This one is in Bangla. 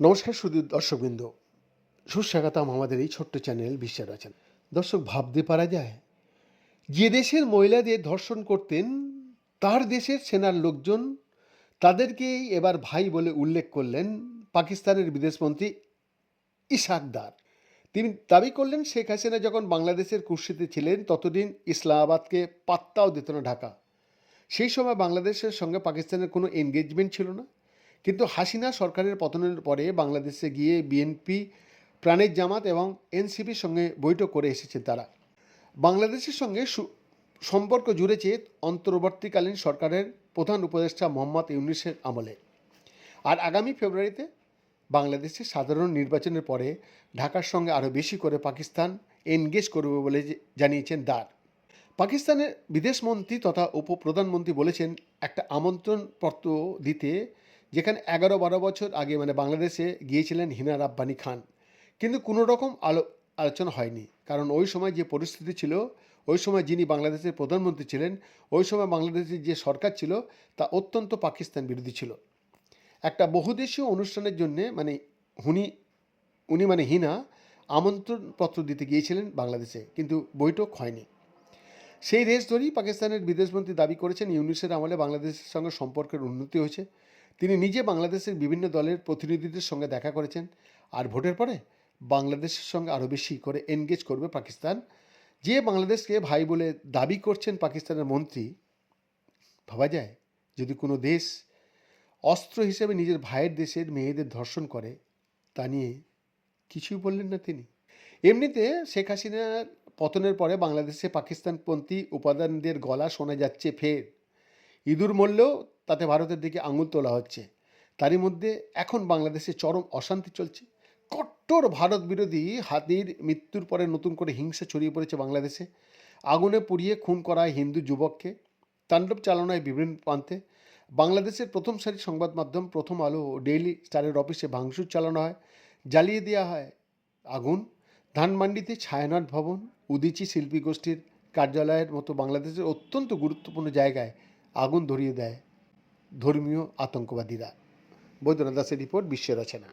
নমস্কার শুধু দর্শকবৃন্দ। সুস্বাগতম আমাদের এই ছোট্ট চ্যানেল বিশ্বের আছেন দর্শক, ভাবতে পারা যায়, যে দেশের মহিলাদের ধর্ষণ করতেন, তার দেশের সেনার লোকজন, তাদেরকেই এবার ভাই বলে উল্লেখ করলেন পাকিস্তানের বিদেশমন্ত্রী ইসাকদার তিনি দাবি করলেন, শেখ হাসিনা যখন বাংলাদেশের কুর্সিতে ছিলেন, ততদিন ইসলামাবাদকে পাত্তাও দিত না ঢাকা। সেই সময় বাংলাদেশের সঙ্গে পাকিস্তানের কোনো এনগেজমেন্ট ছিল না। কিন্তু হাসিনা সরকারের পতনের পরে বাংলাদেশে গিয়ে বিএনপি প্রাণের জামাত এবং এনসিপির সঙ্গে বৈঠক করে এসেছে তারা। বাংলাদেশের সঙ্গে সম্পর্ক জুড়েছে অন্তর্বর্তীকালীন সরকারের প্রধান উপদেষ্টা মোহাম্মদ ইউনিসের আমলে। আর আগামী ফেব্রুয়ারিতে বাংলাদেশে সাধারণ নির্বাচনের পরে ঢাকার সঙ্গে আরও বেশি করে পাকিস্তান এনগেজ করবে বলে জানিয়েছেন দার পাকিস্তানের বিদেশমন্ত্রী তথা উপপ্রধানমন্ত্রী বলেছেন, একটা আমন্ত্রণ পত্র দিতে, যেখানে এগারো বারো বছর আগে মানে বাংলাদেশে গিয়েছিলেন হিনা রাব্বানি খান। কিন্তু কোনো রকম আলো, আলোচনা হয়নি। কারণ ওই সময় যে পরিস্থিতি ছিল, ওই সময় যিনি বাংলাদেশের প্রধানমন্ত্রী ছিলেন, ওই সময় বাংলাদেশের যে সরকার ছিল, তা অত্যন্ত পাকিস্তান বিরোধী ছিল। একটা বহুদেশীয় অনুষ্ঠানের জন্যে মানে হুনি, উনি মানে হিনা আমন্ত্রণপত্র দিতে গিয়েছিলেন বাংলাদেশে, কিন্তু বৈঠক হয়নি। সেই রেস ধরেই পাকিস্তানের বিদেশমন্ত্রী দাবি করেছেন, ইউনিসের আমলে বাংলাদেশের সঙ্গে সম্পর্কের উন্নতি হয়েছে। তিনি নিজে বাংলাদেশের বিভিন্ন দলের প্রতিনিধিদের সঙ্গে দেখা করেছেন আর ভোটের পরে বাংলাদেশের সঙ্গে আরও বেশি করে এনগেজ করবে পাকিস্তান। যে বাংলাদেশকে ভাই বলে দাবি করছেন পাকিস্তানের মন্ত্রী, ভাবা যায় যদি কোনো দেশ অস্ত্র হিসেবে নিজের ভাইয়ের দেশের মেয়েদের ধর্ষণ করে, তা নিয়ে কিছুই বললেন না তিনি। এমনিতে শেখ হাসিনার পতনের পরে বাংলাদেশে পাকিস্তানপন্থী উপাদানদের গলা শোনা যাচ্ছে ফের। ইঁদুর মরলেও তাতে ভারতের দিকে আঙুল তোলা হচ্ছে। তারই মধ্যে এখন বাংলাদেশে চরম অশান্তি চলছে। কট্টর ভারত বিরোধী হাতির মৃত্যুর পরে নতুন করে হিংসা ছড়িয়ে পড়েছে বাংলাদেশে। আগুনে পুড়িয়ে খুন করা হয় হিন্দু যুবককে। তাণ্ডব চালানো হয় বিভিন্ন প্রান্তে। বাংলাদেশের প্রথম সারির সংবাদ মাধ্যম প্রথম আলো ডেইলি স্টারের অফিসে ভাঙচুর চালানো হয়, জ্বালিয়ে দেওয়া হয় আগুন। ধানমান্ডিতে ছায়ানট ভবন। উদিচি শিল্পী গোষ্ঠীর কার্যালয়ের মতো বাংলাদেশের অত্যন্ত গুরুত্বপূর্ণ জায়গায় আগুন ধরিয়ে দেয় ধর্মীয় আতঙ্কবাদীরা। বৈদ্যনাথ দাসের রিপোর্ট বিশ্বের রচনা।